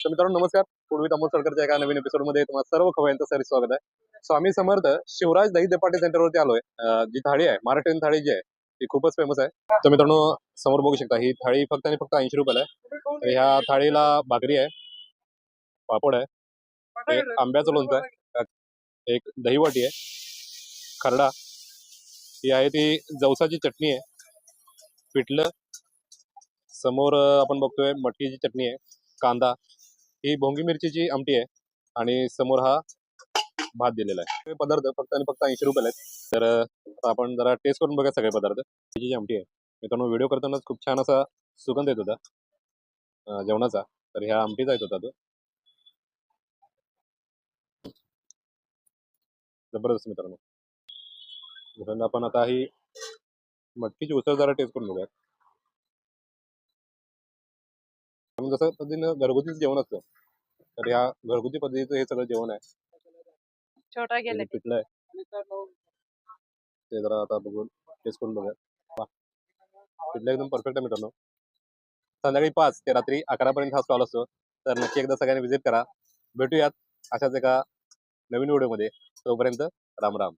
तर मित्रांनो नमस्कार. पूर्वी अमोल सरकारच्या एका नवीन एपिसोडमध्ये तुम्हाला सर्व खवयांचं सर स्वागत आहे. स्वामी समर्थ शिवराज दही दपाटे सेंटरवरती आलोय. जी थाळी आहे महाराष्ट्रीयन थाळी जी आहे ती खूपच फेमस आहे. तर मित्रांनो समोर बघू शकता ही थाळी फक्त आणि फक्त ऐंशी रुपयाला आहे. ह्या थाळीला भाकरी आहे पापड आहे एक आंब्याचं लोणचं आहे एक दहीवाटी आहे खरडा. ही आहे ती जवसाची चटणी आहे. पिठलं. समोर आपण बघतोय मटकीची चटणी आहे कांदा. ही भोंगी मिरचीची आमटी आहे आणि समोर हा भात दिलेला आहे. पदार्थ फक्त आणि फक्त ऐंशी रुपयाला आहेत. तर आपण जरा टेस्ट करून बघा सगळे पदार्थ. ही जी आमटी आहे मित्रांनो व्हिडिओ करतानाच खूप छान असा सुगंध येत होता. जेवणाचा. तर ह्या आमटीचा येत होता तो. जबरदस्त मित्रांनो. मित्रांनो आपण आता ही मटकीची उसळ जरा टेस्ट करून बघूया आपण जसं पद्धतीनं घरगुतीच जेवण असतं तर ह्या घरगुती पद्धतीचं हे सगळं जेवण आहे. छोटा गेले जे पिठलं आहे ते जरा आता बघून टेस्ट करून बघूया. पिठलं एकदम परफेक्ट आहे मित्रांनो. संध्याकाळी पाच ते रात्री अकरापर्यंत हा स्टॉल असतो. तर नक्की एकदा सगळ्यांनी व्हिजिट करा. भेटूयात अशाच एका नवीन व्हिडिओमध्ये तोपर्यंत राम राम.